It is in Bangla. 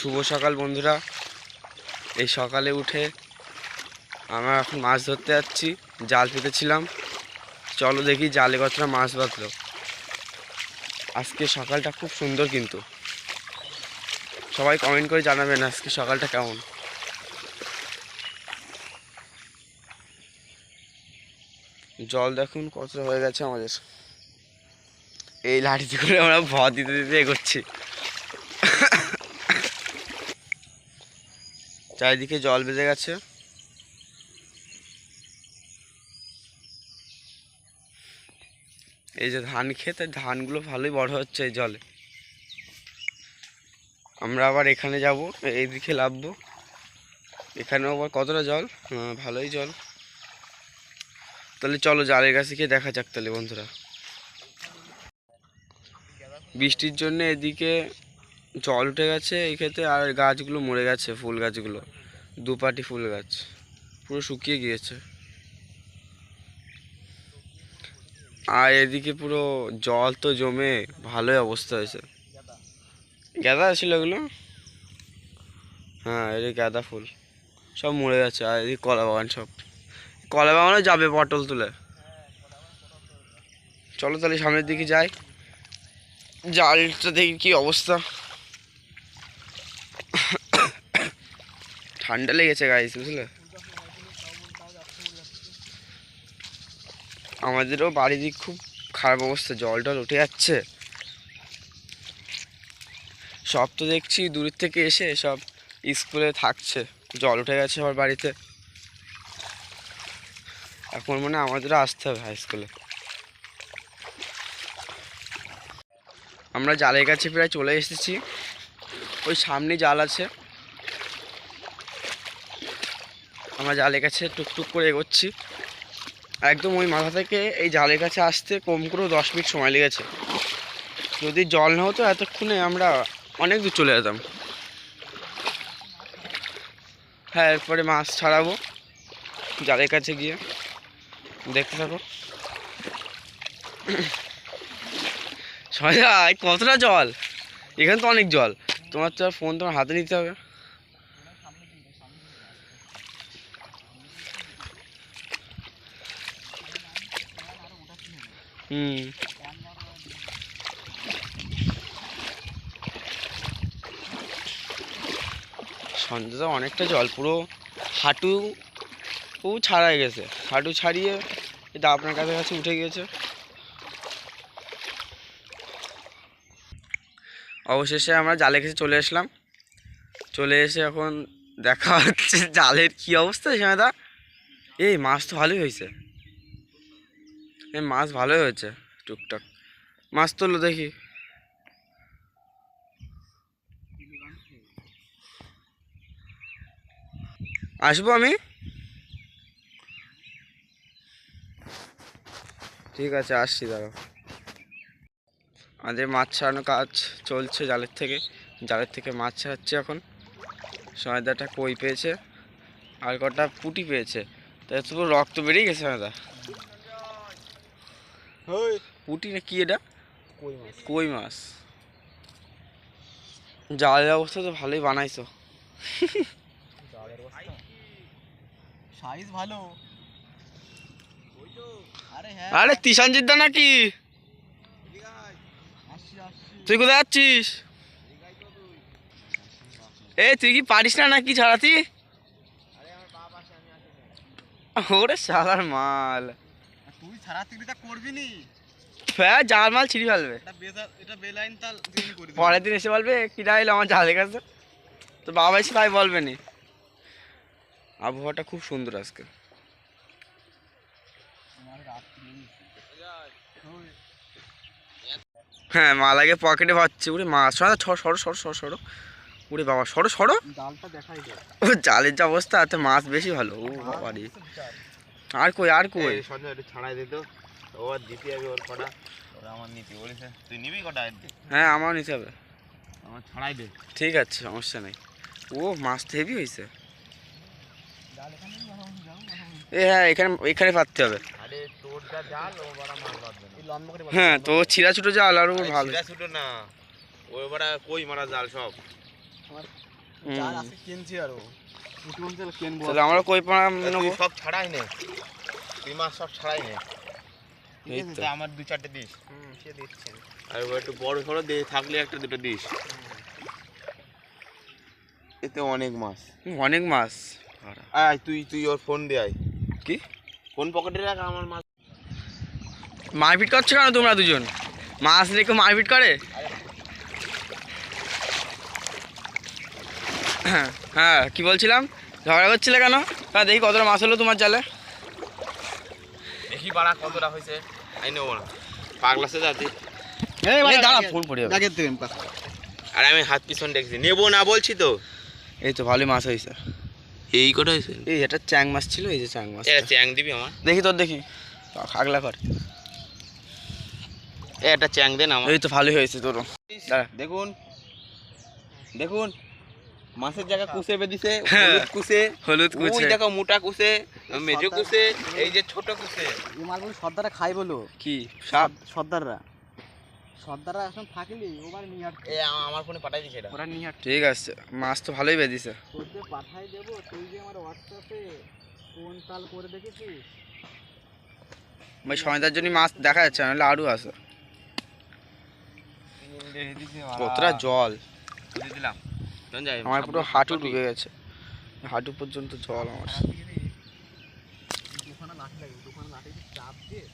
শুভ সকাল বন্ধুরা। এই সকালে উঠে আমরা এখন মাছ ধরতে যাচ্ছি, জাল পেতেছিলাম। চলো দেখি জালে কতটা মাছ বাঁধলো। আজকে সকালটা খুব সুন্দর কিন্তু। সবাই কমেন্ট করে জানাবেন আজকে সকালটা কেমন। জল দেখুন কতটা হয়ে গেছে আমাদের। এই লাঠিতে করে আমরা ভর দিতে দিতে এগোচ্ছি। চারিদিকে জল বেজে গেছে। এই যে ধান খেতে ধানগুলো ভালোই বড় হচ্ছে এই জলে। আমরা আবার এখানে যাব এইদিকে লাভবো এখানেও আবার কতটা জল? হ্যাঁ, ভালোই জল। তাহলে চলো জালের কাছে গিয়ে দেখা যাক তাহলে বন্ধুরা। বৃষ্টির জন্য এদিকে জল উঠে গেছে এই ক্ষেত্রে আর গাছগুলো মরে গেছে, ফুল গাছগুলো। দুপাটি ফুল গাছ, পুরো শুকিয়ে গিয়েছে। আর এদিকে পুরো জল তো জমে, ভালোই অবস্থা হয়েছে। গাঁদা ছিল এগুলো? হ্যাঁ এদিকে গাঁদা ফুল। সব মরে গেছে, আর এদিকে কলা বাগান সব। কলা বাগানও যাবে পটল তুলে। চলো তাহলে সামনের দিকে যাই। জালটা দেখি কি অবস্থা। ঠান্ডা লেগেছে গাইস বুঝলে? আমাদেরও বাড়ির দিক খুব খারাপ অবস্থা জল টল উঠে যাচ্ছে। সব তো দেখছি দূরের থেকে এসে সব স্কুলে থাকছে, জল উঠে গেছে আমার বাড়িতে। এখন মানে আমাদেরও আসতে হবে হাই স্কুলে আমরা জালের কাছে প্রায় চলে এসেছি, ওই সামনে জাল আছে। আমরা জালের কাছে টুকটুক করে এগোচ্ছি। একদম ওই মাথা থেকে এই জালের কাছে আসতে কম করেও দশ মিনিট সময় লেগেছে। যদি জল না হতো এতক্ষণে আমরা অনেক দূর চলে যেতাম। হ্যাঁ এরপরে মাছ ছাড়াবো জালের কাছে গিয়ে। দেখতে থাকো। সজা কতটা জল? এখানে তো অনেক জল। তোমার তো ফোন তোমার হাতে নিতে হবে। হুম। অনেকটা জল, পুরো হাঁটু ও ছাড়াই গেছে। হাঁটু ছাড়িয়ে এটা আপনার কাছে কাছে উঠে গিয়েছে। অবশেষে আমরা জালে কাছে চলে আসলাম চলে এসে এখন দেখা হচ্ছে জালের কি অবস্থা সেমাদা এই মাছ তো ভালোই হয়েছে। মাছ ভালোই হয়েছে, টুকটাক। মাছ তুললো দেখি। আসব আমি? ঠিক আছে, আসছি, দাঁড়াও। আমাদের মাছ ছাড়ানো কাজ চলছে জালের থেকে। জালের থেকে মাছ ছাড়াচ্ছে এখন। সয়দাটা কই পেয়েছে? আর কটা পুটি পেয়েছে? তাই তো রক্ত বেরিয়ে গেছে সয়দা পুটি না কি এটা? কই মাছ? জালের অবস্থা তো ভালোই বানাইছো। সাইজ ভালো। আরে হ্যাঁ। তিশানজিৎ দা নাকি? তুই কোথায় যাচ্ছিস? এ তুই কি পারিস না নাকি ছাড়াতি? ওরে শালার মাল। তুই ছাড়া তুই করবি নি? হ্যাঁ জাল মাল ছিঁড়ি ফেলবে। এটা বেলাইন তাল করে পরের দিন এসে বলবে কি ডাইল আমার জালের কাছে? তো বাবা এসে তাই বলবে নি। আবহাওয়াটা খুব সুন্দর আজকে। হ্যাঁ মাল আগে পকেটে পাচ্ছে উড়ে মাছ সরো সরো সরো সরো সরো উড়ে বাবা সরো সরো। জালটা দেখাই দে। ও জালের যা অবস্থা তাতে মাছ বেশি ভালো। ও বাবা রে আর কই আর কই? সঞ্জয় একটু ছাড়াই দিত ও আর দিতে হবে ওর কটা। ওরা আমার নিতে বলেছে তুই নিবি কটা? হ্যাঁ আমারও নিতে হবে। আমার ছাড়াই দে। ঠিক আছে সমস্যা নেই। ও মাছ তো হেভি হয়েছে এ হ্যাঁ এখানে এখানে পাততে হবে। আরে তোর যা জাল ও বড় মাছ বাঁধবে না। এই লম্বা করে হ্যাঁ তো ছিঁড়া ছোটো জাল আর ও ভালো। ছিলা ছোট না। ওই বড় কই মারা জাল সব। জাল আজকে কিনছি আরও। তাহলে আমরা কই পাড়া সব ছাড়াই নে। তুই মাছ সব ছাড়াই নে। ঠিক এই আছে তো। তা আমার দু চারটে দিস। হুম সে দিচ্ছেন। আর একটু বড় সড়ো দিয়ে থাকলে একটা দুটো দিস। এতে অনেক মাছ অনেক মাছ আয় তুই তুই ওর ফোন দে আয়। কি? ফোন পকেটে রাখ আমার মাছ মারপিট করছ কেন তোমরা দুজন? মাছ রেখে মারপিট করে? হ্যাঁ হ্যাঁ কি বলছিলাম? ঝগড়া করছিলে কেন? হ্যাঁ দেখি কতটা মাছ হলো তোমার জালে। দেখি বাড়া কতটা হয়েছে। আমি নেব না। পাগলা সে যাতে দাঁড়া ফোন পড়ে আর আমি হাত পিছন দেখছি। নেব না বলছি তো। এই তো ভালোই মাছ হয়েছে। এই কটা হয়েছে? এই এটা চ্যাং মাছ ছিল এই যে চ্যাং মাছ এটা চ্যাং দিবি আমার? দেখি তোর দেখি। আগলা কর। এ একটা চ্যাং দেন আমার। এই তো ভালোই হয়েছে দাঁড়া। দেখুন। দেখুন। মাছের জায়গা কুসে বেঁধিছে হ্যাঁ। হলুদ কুসে। হলুদ ওই দেখো মোটা কুসে মেজো কুসে এই যে ছোট কুসে। এই মালগুলো সর্দাররা খাই বলো। কি? সাপ? সর্দাররা। সর্দাররা এখন থাকলে ওবার নিয়ে এ আমার ফোনে পাঠাই দিছে এটা। ওরা ঠিক আছে মাছ তো ভালোই বেঁধেছে। তোকে পাঠাই দেবো তুই যে আমার হোয়াটসঅ্যাপে কোন তাল করে দেখেছিস। সময়টার জন্য মাছ দেখা যাচ্ছে নাহলে আরও আছে। কতটা জল। দিয়ে দিলাম। আমার পুরো হাঁটু ডুবে গেছে। হাঁটু পর্যন্ত জল আমার। দুখানা লাঠি লাগে দুখানা লাঠি দিয়ে চাপ দিয়ে।